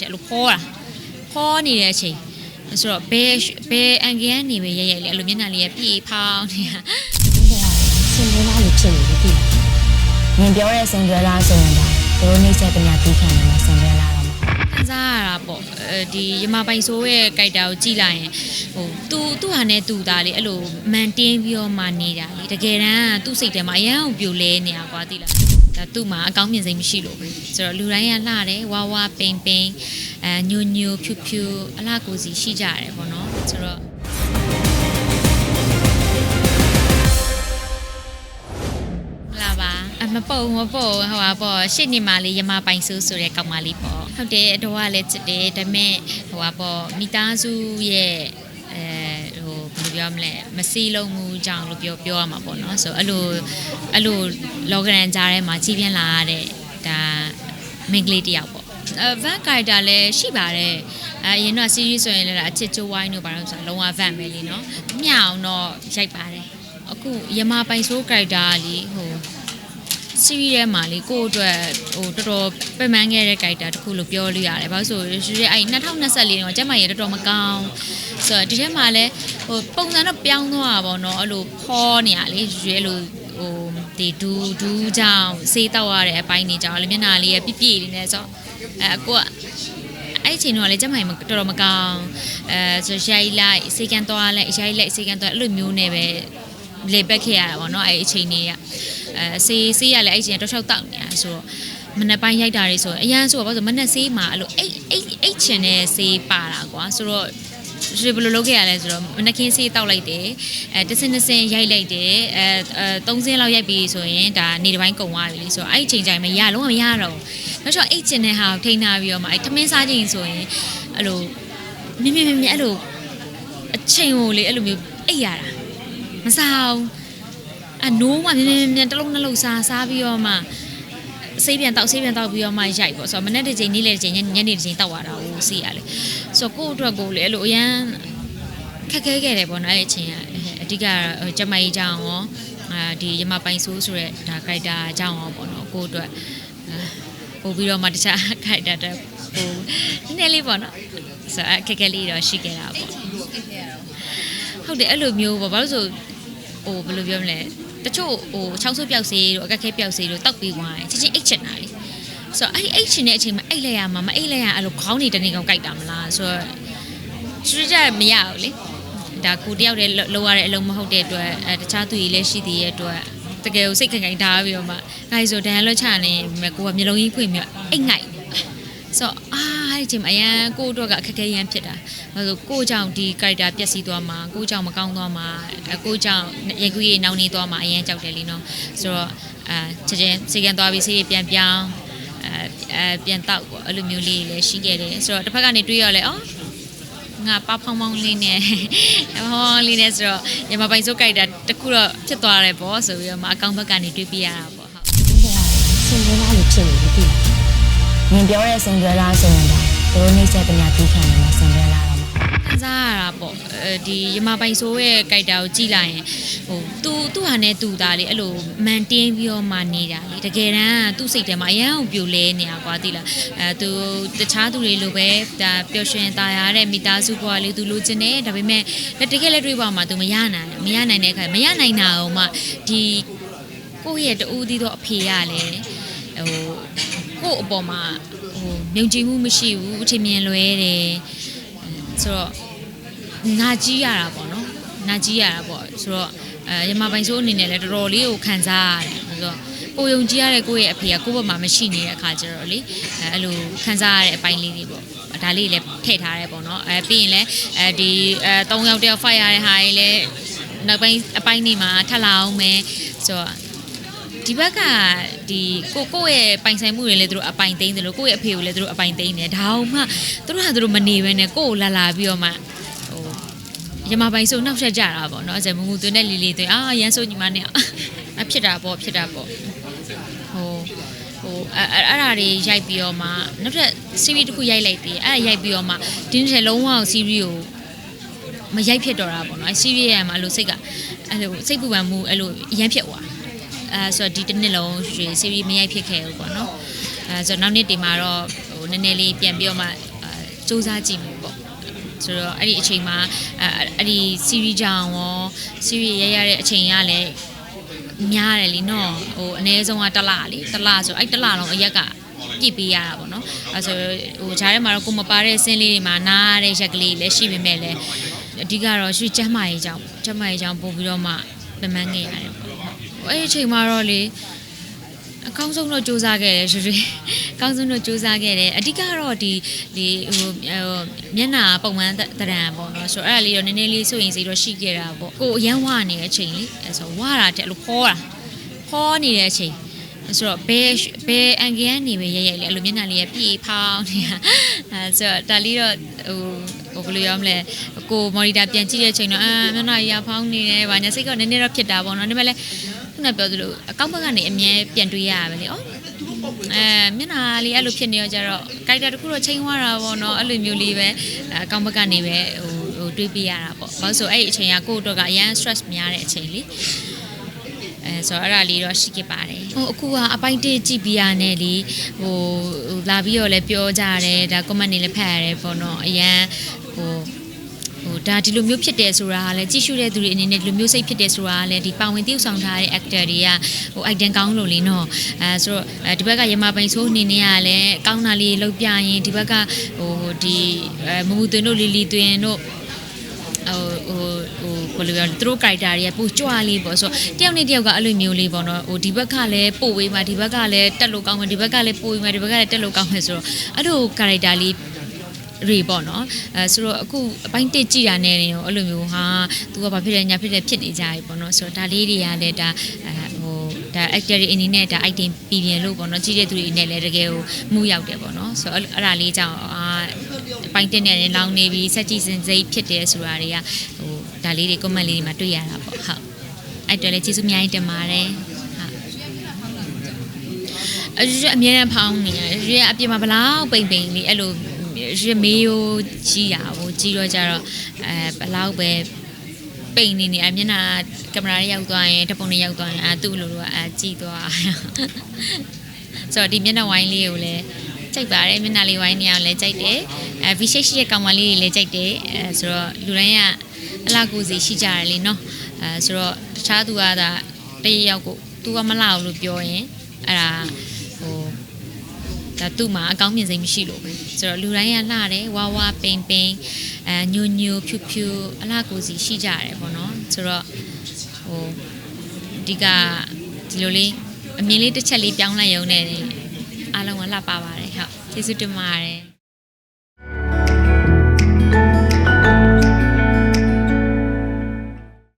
တဲ့အဲ့လိုဖောတာဖောနေတဲ့အချိန်ဆိုတော့ဘယ်ဘယ်အန်ဂယ်ကနေပဲရိုက်ရိုက်လေအဲ့လိုမျက်နှာလေးကပြေဖောင်းနေတာစင်ဒရလာလို့ဖြစ်နေပြီတိ။ငင်ပြောတဲ့စင်ဒရလာဆိုရင်ဒါသူတို့နှိမ့်ဆက်ပညာပြီးခံနေမှာစင်ဒရလာတော့မှာခံစားရတာပေါ့အဲဒီရမပိုင်ဆိုးရဲ့ကြိုက်တာကိုကြည့်လိုက်ရင်ဟိုသူသူ့ဟာနဲ့သူသားလေအဲ့လိုမန်တင်းပြီးတော့မှနေတာလေတကယ်တမ်းကသူ့စိတ်ထဲမှာအရန်ကိုပြိုလဲနေတာကွာသိလား ဒါသူ့မှာအကောင်းမြင်စိတ်မရှိလို့ပဲဆိုတော့လူတိုင်းကလှတယ်ဝါဝါပိန်ပိန်အဲညိုညိုဖြူဖြူအလှကိုစီရှိကြတယ်ပေါ့နော်ဆိုတော့လာပါအမပုံမပုံဟိုပါပေါ့ရှစ်နေမလေးရမပိုင်ဆိုးဆိုတဲ့ကောင်မလေးပေါ့ဟုတ်တယ်အတော်ကလည်းချစ်တယ်ဒါပေမဲ့ဟိုပါပေါ့မိသားစုရဲ့အဲဟိုဘယ်လို ပြောမလဲမစီလုံးမှုကြောင့်လို့ပြောပြောရမှာပေါ့နော်ဆိုအဲ့လိုအဲ့လိုလောကရန်ကြားထဲမှာကြီးပြင်းလာရတဲ့ဒါမိန်းကလေးတစ်ယောက်ပေါ့အဲဗန်ကာတာလည်းရှိပါတယ်အဲအရင်တော့ series ဆိုရင်လည်းအချစ်ချိုးဝိုင်းတို့ဘာလို့ဆိုတော့လုံးဝဗန်ပဲလीเนาะမျှအောင်တော့ရိုက်ပါတယ်အခုယမပိုင်ဆိုး character ကလေ ဟိုစီးရီးထဲမှာလေကိုယ့်အတွက်ဟိုတော်တော်ပင်ပန်းခဲ့တဲ့ character တစ်ခုလို့ပြောလို့ရတယ်။ဘာလို့ဆိုရွှေအဲ့2024တော့ကျမရေတော်တော်မကောင်းဆိုတော့ဒီထဲမှာလည်းဟိုပုံစံတော့ပြောင်းသွားတာပေါ့နော်အဲ့လိုဖောနေရလေရွှေလိုဟိုဒီဒူးဒူးကြောင်စေးတောက်ရတဲ့အပိုင်းနေကြောင်လေမျက်နှာလေးရပြပြနေနေဆိုအဲအကိုကအဲ့အချိန်တော့လေကျမကြီးတော်တော်မကောင်းအဲဆိုရိုက်လိုက်စေကန်သွားလိုက်ရိုက်လိုက်စေကန်သွားအဲ့လိုမျိုးနဲ့ပဲ လေပက်ခဲ့ရတာပေါ့နော်အဲ့အချိန်လေးကအဲဆေးဆေးရလဲအဲ့ချင်းတော့ချောက်တောက်နေတာဆိုတော့မနက်ပိုင်းရိုက်တာတွေဆိုအရန်ဆိုတော့ဘာလို့မနက်ဆေးမှာအဲ့လိုအိတ်အိတ်အိတ်ချင်တဲ့ဆေးပါတာကွာဆိုတော့ဒီဘယ်လိုလုပ်ခဲ့ရလဲဆိုတော့မနက်ခင်းဆေးတောက်လိုက်တယ်အဲတစ်စင်းတစ်စင်းရိုက်လိုက်တယ်အဲအဲသုံးစင်းလောက်ရိုက်ပြီးဆိုရင်ဒါနေတစ်ပိုင်းကုန်သွားပြီလေဆိုတော့အဲ့အချိန်ကျရင်မရလုံးဝမရတော့ဘူးနောက်တော့အိတ်ချင်တဲ့ဟာကိုထိန်းထားပြီးတော့မှအဲ့ထမင်းစားချိန်ဆိုရင်အဲ့လိုမြင်မြင်မြင်မြင်အဲ့လိုအချိန်ကိုလေအဲ့လိုမျိုးအိတ်ရတာ မစားဘူးအနိုးမှမြင်မြင်မြင်တစ်လုံးနှလုံးစားစားပြီးတော့မှဆေးပြန်တောက်ဆေးပြန်တောက်ပြီးတော့မှရိုက်ပေါ့ဆိုတော့မနေ့တစ်ချိန်နေ့လည်းတစ်ချိန်ညနေတစ်ချိန်တောက်ရတာကိုစီရလေဆိုတော့ကိုယ့်အတွက်ကိုလည်းအဲ့လိုအရန်ခက်ခဲခဲ့တယ်ပေါ့နော်အဲ့အချိန်ကအဓိကကျမကြီးကြောင့်ရောအာဒီရမပိုင်ဆိုးဆိုတဲ့ဒါခိုက်တာကြောင့်ရောပေါ့နော်ကိုယ့်အတွက်ပို့ပြီးတော့မှတခြားခိုက်တာတက်ဟိုနည်းနည်းလေးပေါ့နော်ဆိုတော့အခက်ခဲလေးတော့ရှိခဲ့တာပေါ့ဟုတ်တယ်အဲ့လိုမျိုးပေါ့ဘာလို့ဆို ဟိုဘယ်လိုပြောမလဲတချို့ဟိုချောင်းဆုပ်ပြောက်စေးတို့အကက်ခဲပြောက်စေးတို့တောက်ပြီးသွားတယ်ချင်းချင်းအိတ်ချင်တာလေဆိုတော့အဲ့ဒီအိတ်ချင်တဲ့အချိန်မှာအိတ်လိုက်ရမှာမအိတ်လိုက်ရအဲ့လိုခေါင်းနေတနေကောင်ကြိုက်တာမလားဆိုတော့ကျွတ်ကြမရဘူးလေဒါကိုတယောက်တည်းလောက်ရတဲ့အလုံးမဟုတ်တဲ့အတွက်အဲတခြားသူတွေလည်းရှိသေးတဲ့အတွက်တကယ်ကိုစိတ်ခိုင်ခိုင်ထားပြီးတော့မှဒါဆိုဒန်လွတ်ချနေမြကိုကမျိုးလုံးကြီးဖွင့်ပြီးအိတ်ငိုက်ဆိုတော့အာအဲ့ဒီချိန်မှာအရန်ကိုအတွက်ကအခက်အခဲရမ်းဖြစ်တာ ဘာလို့ကိုကြောင့်ဒီ character ပျက်စီးသွားမှာကိုကြောင့်မကောင်းသွားမှာအဲကိုကြောင့်ရိုက်ကူးရေးနောက်နေသွားမှာအရန်ကြောက်တယ်လीနော်ဆိုတော့အဲချက်ချင်းစီကန်သွားပြီးစီးပြန်ပြောင်းအဲအဲပြန်တောက်ပေါ့အဲ့လိုမျိုးလေးလည်းရှိခဲ့တယ်ဆိုတော့တစ်ဖက်ကနေတွေးရလဲအော်ငါပဖောင်းဖောင်းလေးနဲ့ဟောင်းလေးနဲ့ဆိုတော့ရမပိုင်စိုးကြိုက်တာတခုတော့ဖြစ်သွားတယ်ပေါ့ဆိုပြီးတော့မအကောင့်ဘက်ကနေတွေးပြရတာပေါ့ဟုတ်စင်ဒရလာလို့ဖြစ်နေပြီတိ။ငင်ပြောတဲ့စင်ဒရလာဆိုရင်ဒါသူတို့နှိမ့်ဆက်ပညာပြီးခံနေမှာစင်ဒရလာတော့မှာခံစားရတာပေါ့အဲ ဒီရမပိုင်ဆိုးရဲ့ကြိုက်တာကိုကြည့်လိုက်ရင်ဟိုသူသူ့ဟာနဲ့သူသားလေအဲ့လိုမန်တင်းပြီးတော့မှနေတာလေတကယ်တမ်းကသူ့စိတ်ထဲမှာအရန်ကိုပြိုလဲနေတာကွာသိလားအဲသူတခြားသူတွေလိုပဲဒါပျော်ရွှင်သားရတဲ့မိသားစုဘဝလေးသူလိုချင်တယ်ဒါပေမဲ့လက်တကယ်လက်တွေ့ဘဝမှာသူမရနိုင်ဘူးမရနိုင်တဲ့အခါမရနိုင်တာအောင်မှဒီကိုယ့်ရဲ့တူးသီးသောအဖေရလည်းဟိုကိုယ့်အပေါ်မှာဟိုမြုံကြည်မှုမရှိဘူးအထင်မြင်လွဲတယ်ဆိုတော့ နာကြီးရတာပေါ့နော်နာကြီးရတာပေါ့ဆိုတော့အဲရမပိုင်ဆိုးအနေနဲ့လည်းတော်တော်လေးကိုခံစားရတယ်ဆိုတော့ကိုယုံကြည်ရတဲ့ကိုယ့်ရဲ့အဖေကကိုယ့်ဘက်မှာမရှိနေတဲ့အခါကျတော့လေအဲအဲ့လိုခံစားရတဲ့အပိုင်းလေးတွေပေါ့ဒါလေးလည်းထည့်ထားရဲပေါ့နော်အဲပြီးရင်လည်းအဲဒီအဲ၃ယောက်တယောက် fight ရတဲ့ဟာတွေလည်းနောက်ပိုင်းအပိုင်းနေမှာထပ်လာအောင်မယ်ဆိုတော့ဒီဘက်ကဒီကိုကိုယ့်ရဲ့ပိုင်ဆိုင်မှုတွေလည်းသူတို့အပိုင်သိမ်းတယ်လို့ကိုယ့်ရဲ့အဖေကိုလည်းသူတို့အပိုင်သိမ်းတယ်ဒါအောင်မှသူတို့ဟာသူတို့မနေဘဲနဲ့ကိုယ့်ကိုလာလာပြီးတော့မှဟို ရမပိုင်ဆိုနှောက်ရက်ကြတာပေါ့နော်အဲမငူသွင်းတဲ့လီလီသွင်းအာရန်ဆိုညီမနဲ့အဖြစ်တာပေါ့ဖြစ်တာပေါ့ဟိုဟိုအဲ့အဲ့အဲ့ဒါတွေရိုက်ပြီးတော့မှနောက်ထပ် series တစ်ခုရိုက်လိုက်သေးတယ်အဲ့ဒါရိုက်ပြီးတော့မှဒီနေ့လုံးဝ series ကိုမရိုက်ဖြစ်တော့တာပေါ့နော်အဲ series ရမှာအဲ့လိုစိတ်ကအဲ့လိုစိတ်ပူပန်မှုအဲ့လိုရမ်းဖြစ်သွားအဲဆိုတော့ဒီတစ်နှစ်လုံးရွှေ series မရိုက်ဖြစ်ခဲ့ဘူးပေါ့နော်အဲဆိုတော့နောက်နှစ်ဒီမှာတော့ဟိုနနည်းနည်းလေးပြန်ပြီးတော့မှအာစူးစမ်းကြည့်မယ်ပေါ့ ဆိုတော့အဲ့ဒီအချိန်မှာအဲအဲ့ဒီ series ကြောင်ရော series ရရတဲ့အချိန်ကလည်းများတယ်လीနော်ဟိုအနည်းဆုံးကတစ်လလေတစ်လဆိုအဲ့တစ်လလုံးအရက်ကပြည့်ပေးရတာပေါ့နော်အဲဆိုဟိုဂျားထဲမှာတော့ကိုမပါတဲ့ဆင်းလေးတွေမှာနားရတဲ့ရက်ကလေးလည်းရှိပေမဲ့လည်းအဓိကတော့ရွှေကျမ်းမာရေးကြောင့်ကျမ်းမာရေးကြောင့်ပို့ပြီးတော့မှပမန်းခဲ့ရတယ်ပေါ့အဲ့ဒီအချိန်မှာတော့လေ အကောင်းဆုံးတော့စူးစမ်းခဲ့တယ်ရွှေရွှေအကောင်းဆုံးတော့စူးစမ်းခဲ့တယ်အဓိကတော့ဒီဒီဟိုဟိုမျက်နှာပုံမှန်တရံပေါ့နော်ဆိုတော့အဲ့ဒါလေးတော့နည်းနည်းလေးစိုးရင်စိတ်တော့ရှိခဲ့တာပေါ့ကိုအရန်ဝနေတဲ့အချိန်လေအဲဆိုဝတာတဲ့လို့ခေါ်တာခေါ်နေတဲ့အချိန်ဆိုတော့ဘယ်ဘယ်အန်ဂယ်ကနေပဲရရိုက်လေအဲ့လိုမျက်နှာလေးကပြေဖောင်းနေတာအဲဆိုတော့ဒါလေးတော့ဟိုဟိုဘယ်လိုရောမလဲကိုမော်နီတာပြန်ကြည့်တဲ့အချိန်တော့အာမျက်နှာကြီးကဖောင်းနေတယ်ဗာညာစိတ်ကနည်းနည်းတော့ဖြစ်တာပေါ့နော်ဒါပေမဲ့လည်း ခုနပြောသလိုအကောက်ဘက်ကနေအမြဲပြန်တွေးရရပဲလေဩအဲမျက်နှာလေးအဲ့လိုဖြစ်နေတော့ကြတော့ကိုက်တာတစ်ခုတော့ချိန်သွားတာပေါ့နော်အဲ့လိုမျိုးလေးပဲအဲအကောင့်ဘက်ကနေပဲဟိုဟိုတွေးပြရတာပေါ့ဘာလို့ဆိုအဲ့ဒီအချိန်ကကိုယ့်အတွက်ကအရန် stress များတဲ့အချိန်လေးအဲဆိုတော့အဲ့ဒါလေးတော့ရှိခဲ့ပါတယ်ဟိုအခုကအပိုင်းတစ်ကြည့်ပြရနဲ့လေဟိုဟိုလာပြီးတော့လည်းပြောကြတယ်ဒါ comment တွေလည်းဖတ်ရတယ်ပေါ့နော်အရန်ဟိုဟို ဒါဒီလိုမျိုးဖြစ်တယ်ဆိုတာကလည်းကြည့်ရှုတဲ့သူတွေအနေနဲ့ဒီလိုမျိုးစိတ်ဖြစ်တယ်ဆိုတာကလည်းဒီပါဝင်တည်ဆောင်ထားတဲ့ actor တွေကဟို item ကောင်းလို့လေနော်အဲဆိုတော့အဲဒီဘက်ကရမပိုင်ဆိုးအနေနဲ့ကလည်းကောင်းတာလေးလောက်ပြရင်ဒီဘက်ကဟိုဒီအဲမမူသွင်းတို့လီလီသွင်းတို့ဟိုဟိုဟိုဘယ်လိုပြောလဲသူတို့ character တွေကပိုကြွလေးပေါ့ဆိုတော့တယောက်နဲ့တယောက်ကအဲ့လိုမျိုးလေးပေါ့နော်ဟိုဒီဘက်ကလည်းပို့ဝေးမှာဒီဘက်ကလည်းတက်လို့ကောင်းမယ်ဒီဘက်ကလည်းပို့ဝေးမှာဒီဘက်ကလည်းတက်လို့ကောင်းမယ်ဆိုတော့အဲ့လို character လေး တွေပေါ့နော်အဲဆိုတော့အခုအပိုင်းတစ်ကြည့်တာနဲ့ရောအဲ့လိုမျိုးဟာသူကဘာဖြစ်လဲညာဖြစ်လဲဖြစ်နေကြပြီပေါ့နော်ဆိုတော့ဒါလေးတွေကလည်းဒါအဲဟိုဒါ actor တွေအနေနဲ့ဒါ item ပြည်ပြင်လို့ပေါ့နော်ကြည့်တဲ့သူတွေအနေနဲ့လည်းတကယ်ကိုမှုရောက်တယ်ပေါ့နော်ဆိုတော့အဲ့ဒါလေးကြောင့်အာအပိုင်းတစ်နဲ့လည်းလောင်းနေပြီးစက်ကြည့်စင်စိတ်ဖြစ်တယ်ဆိုတာတွေကဟိုဒါလေးတွေ comment လေးတွေမှာတွေ့ရတာပေါ့ဟုတ်အဲ့တော့လည်းကျေးဇူးအများကြီးတင်ပါတယ်ဟုတ်အဲ့ရွှေအမြဲတမ်းဖောင်းနေရတယ်ရွှေအပြင်မှာဘလောက်ပိန်ပိန်လေးအဲ့လို ရမေးရိုးကြီးတာဟိုကြီးတော့ကြတော့အဲဘလောက်ပဲပိန်နေနေအမျက်နှာကင်မရာတွေရောက်သွားရင်တပုံတွေရောက်သွားရင်အဲသူ့လိုလိုကအဲကြီးသွားဆိုတော့ဒီမျက်နှာဝိုင်းလေးကိုလည်းကြိုက်ပါတယ်မျက်နှာလေးဝိုင်းနေအောင်လည်းကြိုက်တယ်အဲ V shape ရှိတဲ့ကောင်မလေးတွေလည်းကြိုက်တယ်အဲဆိုတော့လူတိုင်းကအလားကိုစီရှိကြတယ်လीနော်အဲဆိုတော့တခြားသူကဒါတရရောက်ကိုသူကမလာဘူးလို့ပြောရင်အဲ့ဒါဟို ဒါသူ့မှာအကောင်းမြင်စိတ်မရှိလို့ပဲဆိုတော့လူတိုင်းကလှတယ်ဝါဝါပိန်ပိန်အဲညိုညိုဖြူဖြူအလှကိုစီရှိကြတယ်ပေါ့နော်ဆိုတော့ဟိုအဓိကဒီလိုလေးအမြင်လေးတစ်ချက်လေးပြောင်းလိုက်ရုံနဲ့အားလုံးကလှပပါတယ်ဟုတ်ကျေးဇူးတင်ပါတယ်